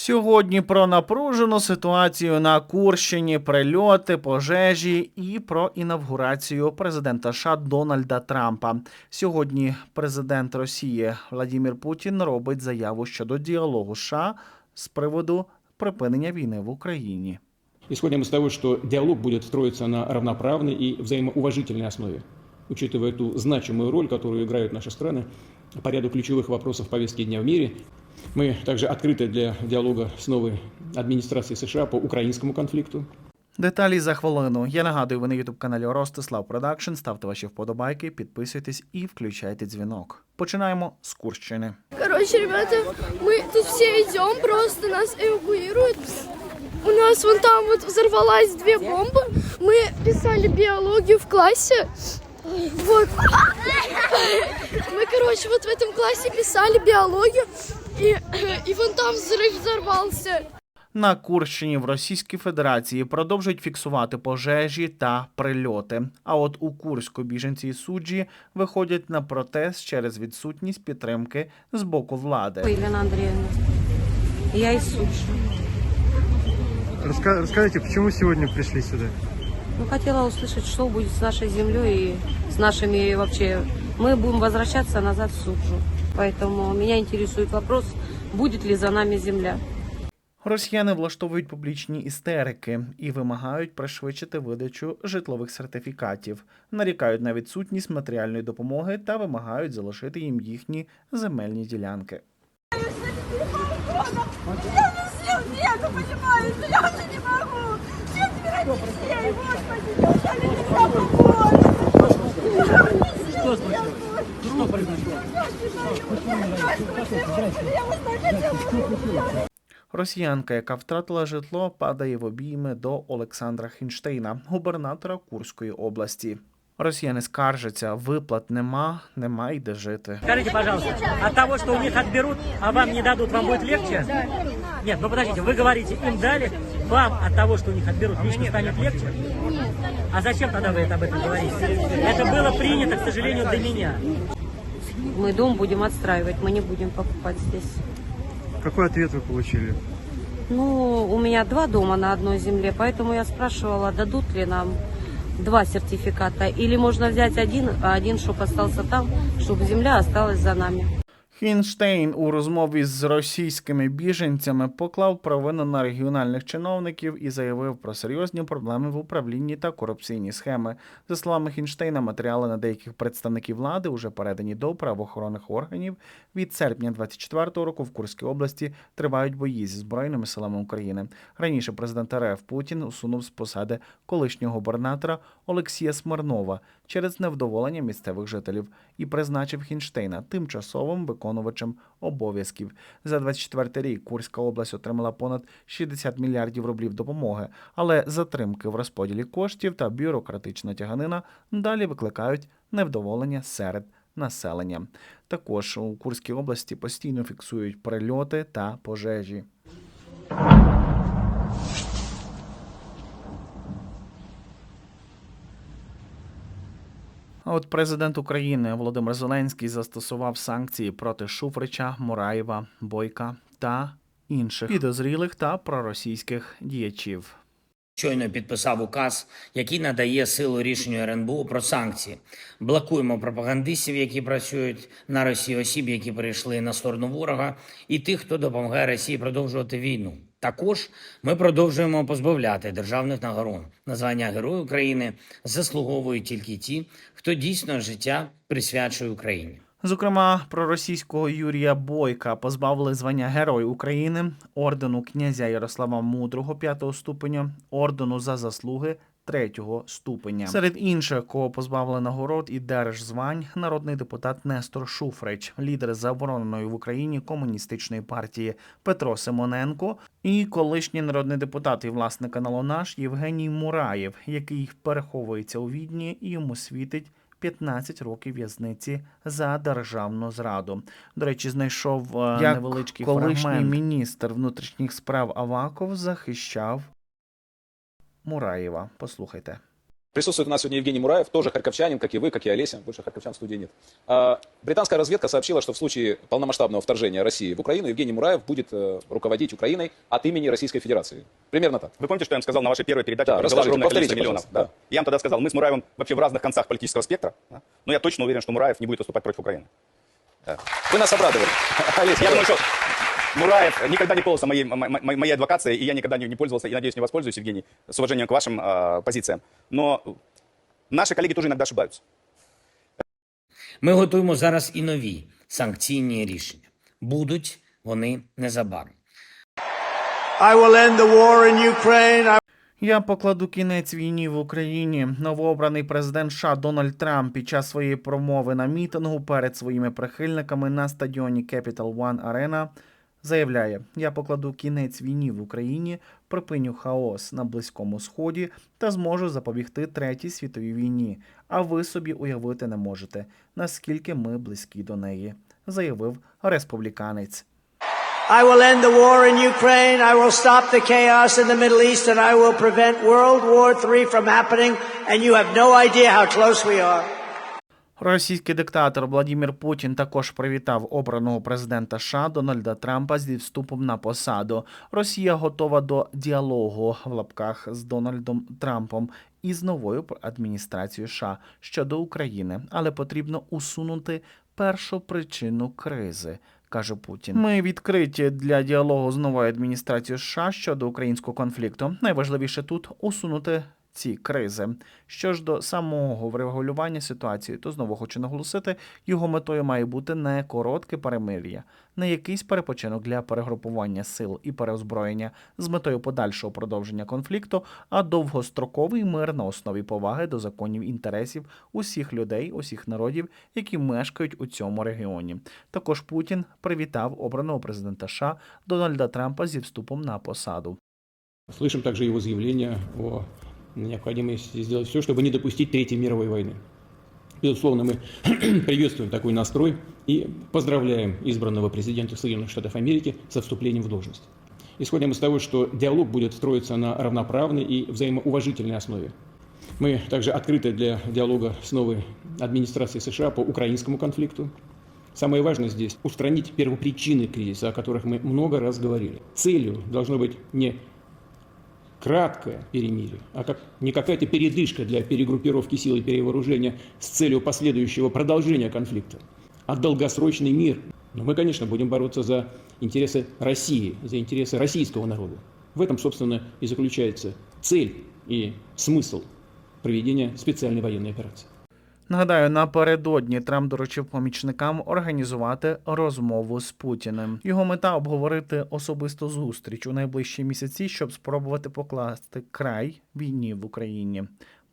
Сьогодні про напружену ситуацію на Курщині, прильоти, пожежі і про інавгурацію президента США Дональда Трампа. Сьогодні президент Росії Владимир Путін робить заяву щодо діалогу США з приводу припинення війни в Україні. Исходим из того, что диалог будет строиться на равноправной и взаимоуважительной основе, учитывая ту значимую роль, которую играют наши страны по ряду ключевых вопросов повестки дня в мире. Мы также открыты для диалога с новой администрацией США по украинскому конфликту, Деталі за хвилину. Я нагадую, ви на ютуб каналі Ростислав Продакшн. Ставте ваші вподобайки, підписуйтесь і включайте дзвінок. Починаємо з Курщини. Короче, ребята, мы тут все идем, просто нас эвакуируют. У нас вон там вот взорвалась две бомбы. Мы писали биологию в классе. Вот. Мы, короче, вот в этом классе писали биологию. И, и вон там взрыв взорвался. На Курщині в Російській Федерації продовжують фіксувати пожежі та прильоти. А от у Курську біженці і суджі виходять на протест через відсутність підтримки з боку влади. Елена Андреевна. Я из Суши. Раска- Расскажите, почему сегодня пришли сюда? Ну, хотела услышать, что будет с нашей землей и с нашими вообще. Мы будем возвращаться назад в Суджу. Поэтому меня интересует вопрос, будет ли за нами земля. Росіяни влаштовують публічні істерики і вимагають пришвидшити видачу житлових сертифікатів, нарікають на відсутність матеріальної допомоги та вимагають залишити їм їхні земельні ділянки. Я не. Хотела Росіянка, яка втратила житло, падає в обійми до Олександра Хінштейна, губернатора Курської області. Росіяни скаржаться, виплат нема, нема й де жити. Скажите, пожалуйста, от того, что у них отберут, а вам не дадут, вам будет легче? Нет, ну подождите, вы говорите, им дали, вам от того, что у них отберут, лично станет легче? А зачем тогда вы это об этом говорите? Это было принято, к сожалению, до меня. Мы дом будем отстраивать, мы не будем покупать здесь. Какой ответ вы получили? Ну, у меня два дома на одной земле, поэтому я спрашивала, дадут ли нам два сертификата. Или можно взять один, а один, чтобы остался там, чтобы земля осталась за нами. Хінштейн у розмові з російськими біженцями поклав провину на регіональних чиновників і заявив про серйозні проблеми в управлінні та корупційні схеми. За словами Хінштейна, матеріали на деяких представників влади вже передані до правоохоронних органів. Від серпня 24-го року в Курській області тривають бої зі збройними силами України. Раніше президент РФ Путін усунув з посади колишнього губернатора Олексія Смирнова через невдоволення місцевих жителів і призначив Хінштейна тимчасовим виконувачем обов'язків. За 24 рік Курська область отримала понад 60 мільярдів рублів допомоги, але затримки в розподілі коштів та бюрократична тяганина далі викликають невдоволення серед населення. Також у Курській області постійно фіксують прильоти та пожежі. От президент України Володимир Зеленський застосував санкції проти Шуфрича, Мураєва, Бойка та інших підозрілих та проросійських діячів. Щойно підписав указ, який надає силу рішенню РНБО про санкції. Блокуємо пропагандистів, які працюють на Росії, осіб, які перейшли на сторону ворога, і тих, хто допомагає Росії продовжувати війну. Також ми продовжуємо позбавляти державних нагород. Названня Герой України заслуговують тільки ті, хто дійсно життя присвячує Україні. Зокрема, проросійського Юрія Бойка позбавили звання Герой України, ордену князя Ярослава Мудрого п'ятого ступеня, ордену за заслуги третього ступеня. Серед інших, кого позбавили нагород і держзвань, народний депутат Нестор Шуфрич, лідер забороненої в Україні комуністичної партії Петро Симоненко і колишній народний депутат і власник каналу наш Євгеній Мураєв, який переховується у відні і йому світить 15 років в'язниці за державну зраду. До речі, знайшов е, Як невеличкий колишній фрагмент. міністр внутрішніх справ Аваков захищав Мураєва. Послухайте. Присутствует у нас сегодня Евгений Мураев, тоже харьковчанин, как и вы, как и Олеся. Больше харьковчан в студии нет. А, Британская разведка сообщила, что в случае полномасштабного вторжения России в Украину Евгений Мураев будет э, руководить Украиной от имени Российской Федерации. Примерно так. Вы помните, что я вам сказал на вашей первой передаче? Да, где было расскажите, огромное повторите, количество миллионов. пожалуйста, Да. Я вам тогда сказал, мы с Мураевым вообще в разных концах политического спектра. да? Но я точно уверен, что Мураев не будет выступать против Украины. Вы нас обрадовали. Олеся, Я думаю, что Мураев никогда не пользовался моей, мо- мо- моей адвокацией, и я никогда не, не пользовался, и, надеюсь, не воспользуюсь, Евгений, с уважением к вашим а, позициям. Но наши коллеги тоже иногда ошибаются. Ми готуємо зараз і нові санкційні рішення. Будуть вони незабаром. I will end the war in Ukraine. I Я покладу кінець війні в Україні. Новообраний президент США Дональд Трамп під час своєї промови на мітингу перед своїми прихильниками на стадіоні Capital One Arena заявляє: Я покладу кінець війні в Україні, припиню хаос на Близькому Сході та зможу запобігти третій світовій війні. А ви собі уявити не можете, наскільки ми близькі до неї, заявив республіканець. I will end the war in Ukraine. I will stop the chaos in the Middle East and I will prevent World War III from happening. And you have no idea how close we are. Російський диктатор Владімір Путін також привітав обраного президента США Дональда Трампа зі вступом на посаду. Росія готова до діалогу в лапках з Дональдом Трампом і з новою адміністрацією США щодо України, але потрібно усунути першу причину кризи. Каже Путін, ми відкриті для діалогу з новою адміністрацією США щодо українського конфлікту. Найважливіше тут усунути ці кризи. Що ж до самого врегулювання ситуації, то знову хочу наголосити, його метою має бути не коротке перемир'я, не якийсь перепочинок для перегрупування сил і переозброєння з метою подальшого продовження конфлікту, а довгостроковий мир на основі поваги до законів інтересів усіх людей, усіх народів, які мешкають у цьому регіоні. Також Путін привітав обраного президента США Дональда Трампа зі вступом на посаду. Слышим также его заявление о необходимости сделать все, чтобы не допустить Третьей мировой войны. Безусловно, мы приветствуем такой настрой и поздравляем избранного президента Соединенных Штатов Америки со вступлением в должность. Исходим из того, что диалог будет строиться на равноправной и взаимоуважительной основе. Мы также открыты для диалога с новой администрацией США по украинскому конфликту. Самое важное здесь – устранить первопричины кризиса, о которых мы много раз говорили. Целью должно быть не краткое перемирие, а как, не какая-то передышка для перегруппировки сил и перевооружения с целью последующего продолжения конфликта, а долгосрочный мир. Но мы, конечно, будем бороться за интересы России, за интересы российского народа. В этом, собственно, и заключается цель и смысл проведения специальной военной операции. Нагадаю, напередодні Трамп доручив помічникам організувати розмову з Путіним. Його мета обговорити особисту зустріч у найближчі місяці, щоб спробувати покласти край війні в Україні.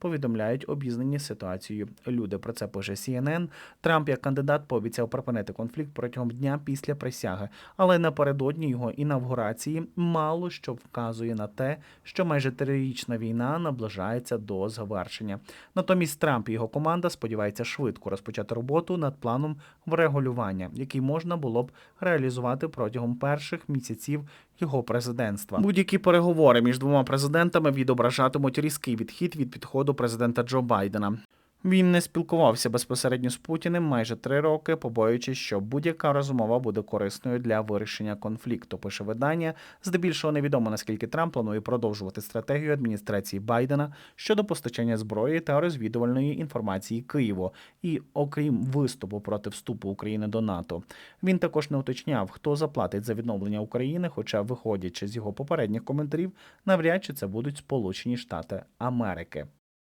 Повідомляють обізнані ситуацією. Люди про це пише CNN. Трамп як кандидат пообіцяв припинити конфлікт протягом дня після присяги, але напередодні його інавгурації мало що вказує на те, що майже трирічна війна наближається до завершення. Натомість Трамп і його команда сподіваються швидко розпочати роботу над планом врегулювання, який можна було б реалізувати протягом перших місяців його президентства. Будь-які переговори між двома президентами відображатимуть різкий відхід від підходу президента Джо Байдена. Він не спілкувався безпосередньо з Путіним майже три роки, побоюючись, що будь-яка розмова буде корисною для вирішення конфлікту. Пише видання. Здебільшого невідомо наскільки Трамп планує продовжувати стратегію адміністрації Байдена щодо постачання зброї та розвідувальної інформації Києву. І окрім виступу проти вступу України до НАТО, він також не уточняв, хто заплатить за відновлення України. Хоча, виходячи з його попередніх коментарів, навряд чи це будуть Сполучені Штати Америки.